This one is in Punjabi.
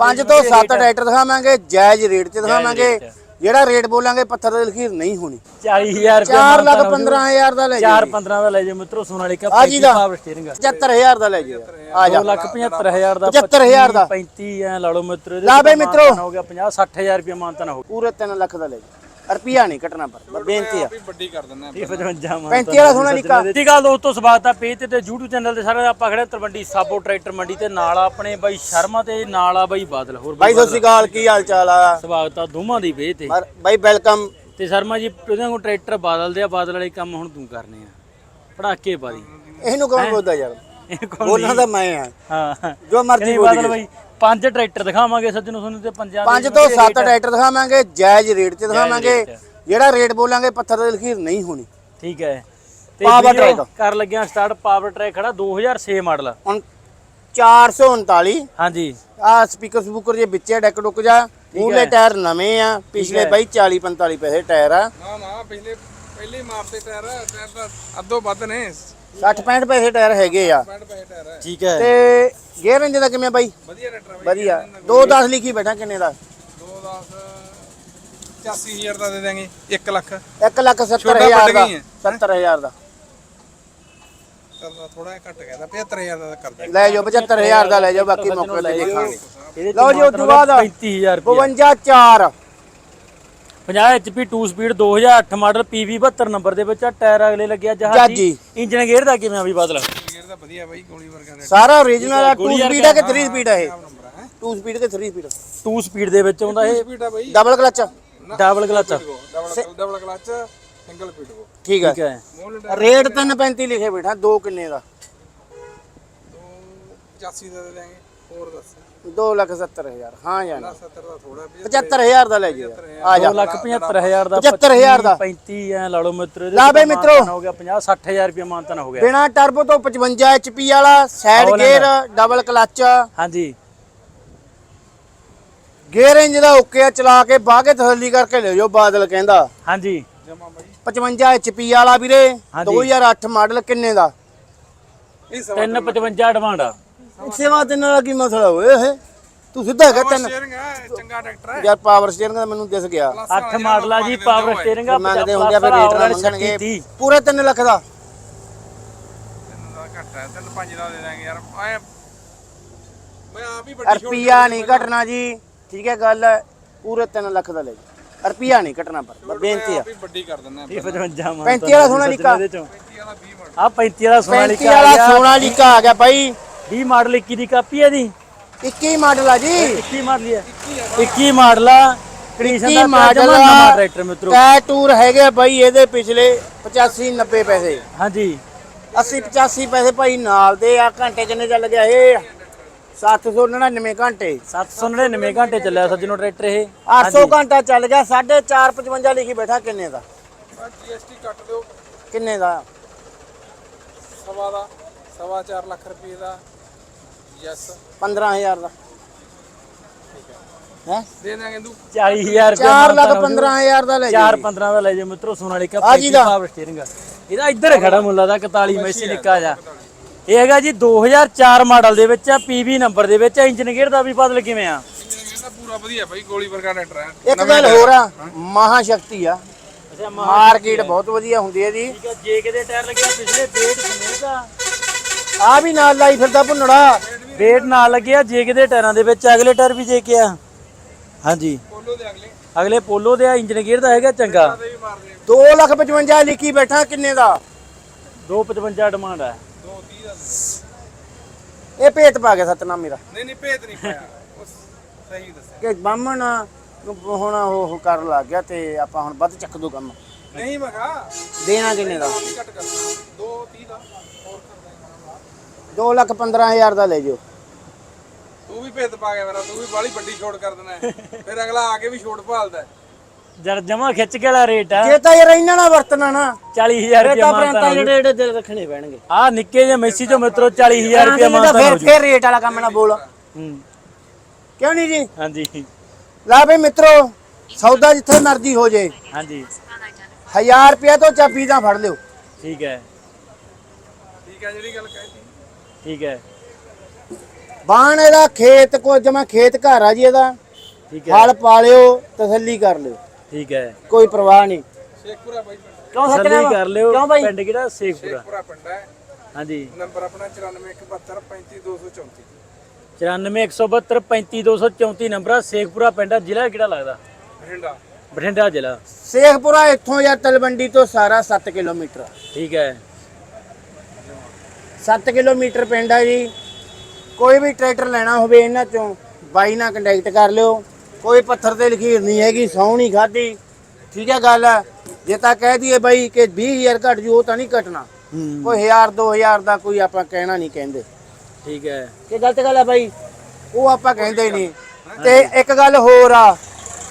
ਪੰਜ ਤੋਂ 7 ਟਰੈਕਟਰ ਦਿਖਾਵਾਂਗੇ ਜਾਇਜ਼ ਰੇਟ 'ਚ ਦਿਖਾਵਾਂਗੇ। ਜਿਹੜਾ ਰੇਟ ਬੋਲਾਂਗੇ ਪੱਥਰ ਦੇ ਲਖੀਰ ਨਹੀਂ ਹੋਣੀ। 40000 ਰੁਪਏ 4 ਲੱਖ 15000 ਦਾ ਲੈ ਜੀ। 4 15 ਦਾ ਲੈ ਜੇ ਮਿੱਤਰੋ ਸੋਨਾਲੀਕਾ। ਪਾਵਰ ਸਟੀਅਰਿੰਗ 75000 ਦਾ। ਲੈ ਜੀ ਆ ਜਾ। 2 ਲੱਖ 75000 ਦਾ 75000 ਦਾ। 35 ਐ ਲਾ ਲਓ ਮਿੱਤਰੋ ਲਾ ਬਈ ਮਿੱਤਰੋ। ਹੋ ਗਿਆ 50 60000 ਰੁਪਏ ਮਾਨਤਨ ਹੋ ਗਿਆ। ਪੂਰੇ 3 ਲੱਖ ਦਾ ਲੈ ਜੀ ਰੁਪਿਆ ਨਹੀਂ ਕੱਟਣਾ ਪਰ ਬੇਨਤੀ ਆ। ਵੀ ਵੱਡੀ ਕਰ ਦਿੰਦਾ 55 35 ਵਾਲਾ ਸੋਨਾਲੀਕਾ। ਠੀਕ ਆ ਦੋਸਤੋ ਸਵਾਗਤ ਆ ਪੇਜ ਤੇ ਤੇ YouTube ਚੈਨਲ ਤੇ ਸਾਰੇ ਆਪਾਂ ਖੜੇ ਤਰਵੰਡੀ ਸਾਬੋ ਟਰੈਕਟਰ ਮੰਡੀ ਤੇ ਨਾਲ ਆ ਆਪਣੇ ਬਾਈ ਸ਼ਰਮਾ ਤੇ ਨਾਲ ਆ ਬਾਈ ਬਾਦਲ ਹੋਰ ਬਾਈ ਸਤਿ ਸ਼੍ਰੀ ਅਕਾਲ ਕੀ ਹਾਲ ਚਾਲ ਆ? ਸਵਾਗਤ ਆ ਦੋਵਾਂ ਦੀ ਪੇਜ ਤੇ। ਬਾਈ ਵੈਲਕਮ। ਤੇ ਸ਼ਰਮਾ ਜੀ ਉਹਨਾਂ ਕੋਲ ਟਰੈਕਟਰ ਬਾਦਲ ਦੇ ਆ ਬਾਦਲ ਵਾਲੇ ਕੰਮ ਹੁਣ ਤੂੰ ਕਰਨੇ ਆ। ਪੜਾਕੇ ਪਾ ਦੀ ਇਹਨੂੰ ਕੌਣ ਬੋਲਦਾ ਯਾਰ? ਇਹ ਕੌਣ ਬੋਲਣਾ ਤਾਂ ਮੈਂ ਆ। ਹਾਂ। ਜੋ ਮਰਜ਼ੀ ਬੋਲੀ ਬਾਦਲ ਬਾਈ ਪੰਜ ਟਰੈਕਟਰ ਦਿਖਾਵਾਂਗੇ ਸੱਜਣੋ ਤੁਹਾਨੂੰ ਤੇ ਪੰਜਾਂ ਪੰਜ ਤੋਂ 7 ਟਰੈਕਟਰ ਦਿਖਾਵਾਂਗੇ ਜਾਇਜ਼ ਰੇਟ 'ਚ ਦਿਖਾਵਾਂਗੇ। ਜਿਹੜਾ ਰੇਟ ਬੋਲਾਂਗੇ ਪੱਥਰ ਦੇ ਲਖੀਰ ਨਹੀਂ ਹੋਣੀ। ਠੀਕ ਹੈ। ਤੇ video track। ਕਰ ਲੱਗਿਆ ਸਟਾਰਟ ਪਾਵਰ ਟਰੈਕ ਖੜਾ 2006 ਮਾਡਲ ਹੁਣ 439 ਹਾਂਜੀ। ਆ ਸਪੀਕਰ ਸਪੂਕਰ ਜੇ ਵਿੱਚੇ ਡੈਕ ਡੁੱਕ ਜਾ। ਮੂਲੇ ਟਾਇਰ ਨਵੇਂ ਆ। ਪਿਛਲੇ ਬਾਈ 40 45 ਪੈਸੇ ਟਾਇਰ ਆ। ਨਾ ਨਾ ਪਹਿਲੇ ਪਹਿਲੇ ਮਾਰਤੇ ਟਾਇਰ ਟਾਇਰ ਤਾਂ ਅੱਧੋ ਵੱਧ ਨੇ। 60 65 ਪੈਸੇ ਟਾਇਰ ਹੈਗੇ ਆ। 65 ਪੈਸੇ ਟਾਇਰ ਹੈ ਠੀਕ ਹੈ। ਤੇ ਗੇਅਰ ਇੰਜ ਦਾ ਕਿਵੇਂ ਬਾਈ? ਵਧੀਆ ਬਈ। ਵਧੀਆ। 210 ਲਿਖੀ ਬੈਠਾ ਕਿੰਨੇ ਦਾ? 2 10 85000 ਦਾ ਦੇ ਦਾਂਗੇ 1 ਲੱਖ। 1 ਲੱਖ 70 ਛੋਟਾ ਹਜ਼ਾਰ ਵੱਢ ਦਾ। ਗਈ ਹੈ। 70000 ਦਾ। ਥੋੜਾ ਘੱਟ ਗਿਆ ਤਾਂ। 75000 ਦਾ ਕਰ ਦਾਂਗੇ ਲੈ ਜਾਓ 75000 ਦਾ ਲੈ ਜਾਓ ਬਾਕੀ ਮੌਕੇ ਤੇ ਦੇਖਾਂਗੇ ਲਓ ਜੀ, ਉਸ ਤੋਂ ਬਾਅਦ 35000 ਰੁਪਏ 52 4 50 HP 2 speed 2008 model PV 72 number ਦੇ ਵਿੱਚ ਆ ਟਾਇਰ ਅਗਲੇ ਲੱਗਿਆ ਜਹਾਜ਼ੀ ਜਹਾਜ਼ੀ। ਇੰਜਨ ਗੇਅਰ ਦਾ ਕਿਵੇਂ ਆ ਵੀ ਬਦਲ? ਗੇਅਰ ਤਾਂ ਵਧੀਆ ਬਾਈ ਗੋਲੀ ਵਰਗਾ ਦਾ ਸਾਰਾ ਓਰੀਜਨਲ ਆ 2 ਗੋਲੀ ਸਪੀਡ ਆ? ਕਿ 3 ਸਪੀਡ ਆ ਇਹ? ਨੰਬਰ ਹੈ 2 ਸਪੀਡ ਕਿ 3 ਸਪੀਡ 2 ਸਪੀਡ ਦੇ ਵਿੱਚ ਆਉਂਦਾ ਇਹ। ਸਪੀਡ ਆ ਬਾਈ। Double clutch double clutch double clutch single speed ਕੋ ਠੀਕ ਹੈ ਰੇਟ 335 ਲਿਖੇ ਬੈਠਾ ਦੋ ਕਿੰਨੇ ਦਾ? 85 ਦਾ ਦੇ ਦਾਂਗੇ ਹੋਰ ਦੱਸ। 2 ਲੱਖ 70 ਹਜ਼ਾਰ। ਹਾਂ ਜਾਨਾ 70 ਦਾ ਥੋੜਾ 75000 ਦਾ ਲੈ ਜੀ ਆ ਜਾ। 2 ਲੱਖ 75000 ਦਾ 75000 ਦਾ 35 ਐ ਲਾ ਲਓ ਮਿੱਤਰੋ ਇਹਦੇ ਲਾ ਚ ਬਈ ਮਿੱਤਰੋ। ਮਾਨਤਾਨ ਹੋ ਗਿਆ 50 60000 ਰੁਪਏ ਮਾਨਤਨ ਹੋ ਗਿਆ। ਬਿਨਾ ਟਰਬੋ ਤੋਂ 55 HP ਵਾਲਾ ਸਾਈਡ ਉਹ ਲੈਣਾ। Gear double clutch. ਹਾਂਜੀ। ਗੇਅਰ ਇੰਜ ਦਾ ਓਕੇ ਆ ਚਲਾ ਕੇ ਕੇ ਤਸੱਲੀ ਕਰਕੇ ਲੈ ਜਾਓ ਬਾਦਲ ਕਹਿੰਦਾ। ਹਾਂਜੀ। ਜਮਾ ਬਾਈ। 55 HP ਵਾਲਾ ਵੀਰੇ ਹਾਂਜੀ। 2008 ਮਾਡਲ ਕਿੰਨੇ ਦਾ? ਇਹ ਸਵਾ 355 ਡਿਮਾਂਡ ਆ। ਸੇਵਾ ਤੇ ਨਾਲ ਕੀ ਮਸਲਾ ਹੋਏ ਇਹ? ਤੂੰ ਸਿੱਧਾ ਕਹਿ ਤੈਨੂੰ। ਸ਼ੇਅਰਿੰਗ ਹੈ ਚੰਗਾ ਟਰੈਕਟਰ ਹੈ। ਯਾਰ ਪਾਵਰ ਸਟੀਅਰਿੰਗ ਦਾ ਮੈਨੂੰ ਦਿਸ ਗਿਆ। 8 ਮਾਡਲ ਆ ਜੀ ਪਾਵਰ ਸਟੀਅਰਿੰਗ ਆ ਮੰਗਦੇ ਹੁੰਦੇ ਆ ਫਿਰ ਰੇਟ ਨਾ ਮੰਗਣਗੇ। ਪੂਰੇ 3 ਲੱਖ ਦਾ। ਤਿੰਨ ਦਾ ਘੱਟ ਹੈ ਤਿੰਨ ਪੰਜ ਦਾ ਦੇ ਦਾਂਗੇ ਯਾਰ। ਆਏ ਮੈਂ ਆਪ ਹੀ ਵੱਡੀ ਰੁਪਿਆ ਨਹੀਂ ਘਟਣਾ ਜੀ। ਠੀਕ ਹੈ ਗੱਲ ਪੂਰੇ 3 ਲੱਖ ਦਾ ਲੈ ਜੀ ਰੁਪਿਆ ਨਹੀਂ ਘਟਣਾ ਪਰ ਬੇਨਤੀ ਆ। ਆਪ ਹੀ ਵੱਡੀ ਕਰ ਦਿੰਦਾ 55 ਮਾਨ 35 ਵਾਲਾ ਸੋਨਾ ਲੀਕਾ ਇਹਦੇ ਚੋਂ। 35 ਵਾਲਾ 20 ਮਿੰਟ ਆ 35 ਵਾਲਾ ਸੋਨਾ 35 ਲੀਕਾ ਵਾਲਾ ਸੋਨਾ ਲੀਕਾ ਆ ਗਿਆ ਬਾਈ 20 ਮਾਡਲ 21 ਦੀ ਕਾਪੀ ਹੈ ਦੀ 21 ਮਾਡਲ ਆ ਜੀ। 21 ਮਾਡਲ ਹੈ 21 ਮਾਡਲ ਆ। ਕੰਡੀਸ਼ਨ 21 ਦਾ ਮਾਡਲ ਨਵਾਂ ਟਰੈਕਟਰ ਮਿੱਤਰੋ। ਟਾਇਰ ਟੂਰ ਹੈਗੇ ਆ ਬਾਈ ਇਹਦੇ ਪਿਛਲੇ 85 90 ਪੈਸੇ। ਹਾਂਜੀ। 80 85 ਪੈਸੇ ਭਾਈ ਨਾਲ ਦੇ ਆ ਘੰਟੇ ਕਿੰਨੇ ਚੱਲ ਗਿਆ ਇਹ? 799 ਘੰਟੇ। 799 ਘੰਟੇ ਚੱਲਿਆ ਸੱਜਣੋ ਟਰੈਕਟਰ ਇਹ। 800 ਘੰਟਾ ਚੱਲ ਗਿਆ 4.55 ਲਿਖੀ ਬੈਠਾ ਕਿੰਨੇ ਦਾ? ਜੀਐਸਟੀ ਕੱਟ ਦਿਓ। ਕਿੰਨੇ ਦਾ? ਸਵਾ ਦਾ। ਸਵਾ 4 ਲੱਖ ਰੁਪਏ ਦਾ? ਯੈਸ 15000 ਦਾ। ਹੈ। ਦੇ ਦਾਂਗੇ ਤੂੰ। 40000 ਰੁਪਏ 4 ਲੱਖ 15000 ਦਾ ਲੈ ਜੀ। 4 15 ਦਾ ਲੈ ਜੇ ਮਿੱਤਰੋ ਸੋਨਾਲੀਕਾ ਆ ਜੀ ਦਾ। ਪਾਵਰ ਸਟੀਅਰਿੰਗ ਇਹਦਾ ਇੱਧਰ ਖੜਾ ਮੁੱਲਾ ਦਾ 41 ਮੈਸੀ ਨਿੱਕਾ ਜਾ ਇਹ ਹੈਗਾ ਜੀ 2004 ਮਾਡਲ ਦੇ ਵਿੱਚ ਆ ਪੀਵੀ ਨੰਬਰ ਦੇ ਵਿੱਚ ਆ। ਇੰਜਨ ਗੇਅਰ ਦਾ ਵੀ ਬਦਲ ਕਿਵੇਂ ਆ? ਇੰਜਨ ਦਾ ਪੂਰਾ ਵਧੀਆ ਬਾਈ ਗੋਲੀ ਵਰਗਾ ਟਰੈਕਟਰ ਹੈ ਇੱਕ ਗੱਲ ਹੋਰ ਆ ਮਹਾ ਸ਼ਕਤੀ ਆ। ਅੱਛਾ ਮਾਰਕੀਟ ਬਹੁਤ ਵਧੀਆ ਹੁੰਦੀ ਹੈ ਜੀ। ਠੀਕ ਆ ਜੇ ਕਿਤੇ ਟਾਇਰ ਲੱਗਿਆ ਪਿਛਲੇ ਪੇਟ ਸਮੇਤ ਆ ਆ ਵੀ ਨਾਲ ਲਾਈ ਫਿਰਦਾ ਭੁੰਨੜਾ ਵੇਟ ਨਾਲ ਲੱਗਿਆ ਜੇ ਕਿਤੇ ਟਾਇਰਾਂ ਦੇ ਵਿੱਚ ਅਗਲੇ ਟਾਇਰ ਵੀ ਜੇ ਕੇ ਆ ਹਾਂਜੀ। ਪੋਲੋ ਦੇ ਅਗਲੇ। ਅਗਲੇ ਪੋਲੋ ਦੇ ਆ ਇੰਜਨ ਗੇਅਰ ਦਾ ਹੈਗਾ ਚੰਗਾ। ਤੇ ਵੀ ਮਾਰਦੇ 2 ਲੱਖ 55 ਲਿਖੀ ਬੈਠਾ ਕਿੰਨੇ ਦਾ? 255 ਡਿਮਾਂਡ ਹੈ 230 ਦਾ ਇਹ ਭੇਤ ਪਾ ਗਿਆ ਸਤਨਾਮ ਮੇਰਾ ਨਹੀਂ ਨਹੀਂ ਭੇਤ ਨਹੀਂ ਪਾਇਆ। ਉਸ ਸਹੀ ਦੱਸਿਆ। ਕਿ ਬਾਹਮਣ ਨੂੰ ਹੁਣ ਉਹ ਉਹ ਕਰਨ ਲੱਗ ਗਿਆ ਤੇ ਆਪਾਂ ਹੁਣ ਵੱਧ ਚੱਕ ਦੋ ਕੰਮ। ਨਹੀਂ ਮਗਾ ਦੇਣਾ ਕਿੰਨੇ ਦਾ? ਕੱਟ ਕਰ 230 ਦਾ। ਹੋਰ ਕਰ ਦਾਂਗੇ 2 ਲੱਖ 15000 ਦਾ ਲੈ ਜਿਓ। ਤੂੰ ਵੀ ਭੇਤ ਪਾ ਗਿਆ ਮੇਰਾ ਤੂੰ ਵੀ ਬਾਲੀ ਵੱਡੀ ਛੋਟ ਕਰ ਦੇਣਾ। ਹੈ। ਫਿਰ ਅਗਲਾ ਆ ਕੇ ਵੀ ਛੋਟ ਭਾਲਦਾ ਹੈ। ਜਰ ਜਮਾ ਖਿੱਚ ਕੇ ਵਾਲਾ ਰੇਟ ਆ। ਜੇ ਤਾਂ ਯਾਰ ਇਹਨਾਂ ਨਾਲ ਵਰਤਣਾ ਨਾ। 40000 ਇਹ ਰੁਪਏ ਤਾਂ ਮਾਨਤਾ ਪ੍ਰਾਂਤਾਂ ਜਿਹੜੇ ਜਿਹੜੇ ਦਿਲ ਰੱਖਣੇ ਪੈਣਗੇ। ਆ ਨਿੱਕੇ ਜਿਹੇ ਮੈਸੀ ਚੋਂ ਮਿੱਤਰੋ 40000 ਰੁਪਏ ਤਾਂ ਮਾਨਤਾ ਹੋ ਫਿਰ ਜੂ ਫਿਰ ਰੇਟ ਵਾਲਾ ਕੰਮ ਨਾ ਬੋਲ। ਹੂੰ। ਕਿਉਂ ਨਹੀਂ ਜੀ? ਹਾਂਜੀ। ਲਾ ਬਈ ਮਿੱਤਰੋ ਸੌਦਾ ਜਿੱਥੇ ਮਰਜ਼ੀ ਹੋ ਜੇ। ਹਾਂਜੀ। 1000 ਰੁਪਇਆ ਤੋਂ ਚਾਬੀ ਦਾ ਫੜ ਲਿਓ। ਠੀਕ ਹੈ। ਠੀਕ ਹੈ ਜਿਹੜੀ ਗੱਲ ਕਹਿਤੀ। ਠੀਕ ਹੈ। ਬਾਣ ਇਹਦਾ ਖੇਤ ਕੋ ਜਮਾ ਖੇਤ ਘਰ ਆ ਜੀ ਇਹਦਾ। ਠੀਕ ਹੈ। ਹਲ ਪਾਲਿਓ ਤਸੱਲੀ ਕਰ ਲਿਓ। ਠੀਕ ਹੈ। ਕੋਈ ਪਰਵਾਹ ਨਹੀਂ। ਸ਼ੇਖਪੁਰਾ ਬਾਈ ਪਿੰਡ। ਕਿਉਂ ਤਸੱਲੀ ਕਰ ਲਿਓ। ਕਿਉਂ ਬਾਈ? ਪਿੰਡ ਕਿਹੜਾ? ਸੇਖਪੁਰਾ। ਸ਼ੇਖਪੁਰਾ ਪਿੰਡ ਹੈ। ਹਾਂਜੀ। ਨੰਬਰ ਆਪਣਾ 9417535234 94172 ਨੰਬਰ ਆ ਸੇਖਪੁਰਾ ਪਿੰਡ ਆ। ਜ਼ਿਲ੍ਹਾ ਕਿਹੜਾ ਲੱਗਦਾ? ਬਠਿੰਡਾ। ਬਠਿੰਡਾ ਜ਼ਿਲ੍ਹਾ। ਸ਼ੇਖਪੁਰਾ ਇੱਥੋਂ ਜਾਂ ਤਲਵੰਡੀ ਤੋਂ ਸਾਰਾ 7 ਕਿਲੋਮੀਟਰ। ਆ। ਠੀਕ ਹੈ। 7 ਕਿਲੋਮੀਟਰ ਪਿੰਡ ਆ ਜੀ। ਕੋਈ ਵੀ ਟਰੈਕਟਰ ਲੈਣਾ ਹੋਵੇ ਇਹਨਾਂ ਚੋਂ ਬਾਈ ਨਾਲ ਕੰਟੈਕਟ ਕਰ ਲਿਓ। ਕੋਈ ਪੱਥਰ ਤੇ ਲਖੀਰ ਨਹੀਂ ਹੈਗੀ ਸੌ ਨਹੀਂ ਖਾਦੀ ਠੀਕ ਹੈ ਗੱਲ ਜੇ ਤਾਂ ਕਹਿ ਦਈਏ ਬਾਈ ਕਿ 20000 ਘਟ ਜੂ ਉਹ ਤਾਂ ਨਹੀਂ ਘਟਣਾ। ਹੂੰ। ਕੋਈ 1000 2000 ਦਾ ਕੋਈ ਆਪਾਂ ਕਹਿਣਾ ਨਹੀਂ ਕਹਿੰਦੇ। ਠੀਕ ਹੈ। ਕਿ ਗਲਤ ਗੱਲ ਆ ਬਾਈ? ਉਹ ਆਪਾਂ ਕਹਿੰਦੇ ਨਹੀਂ। ਤੇ ਇੱਕ ਗੱਲ ਹੋਰ ਆ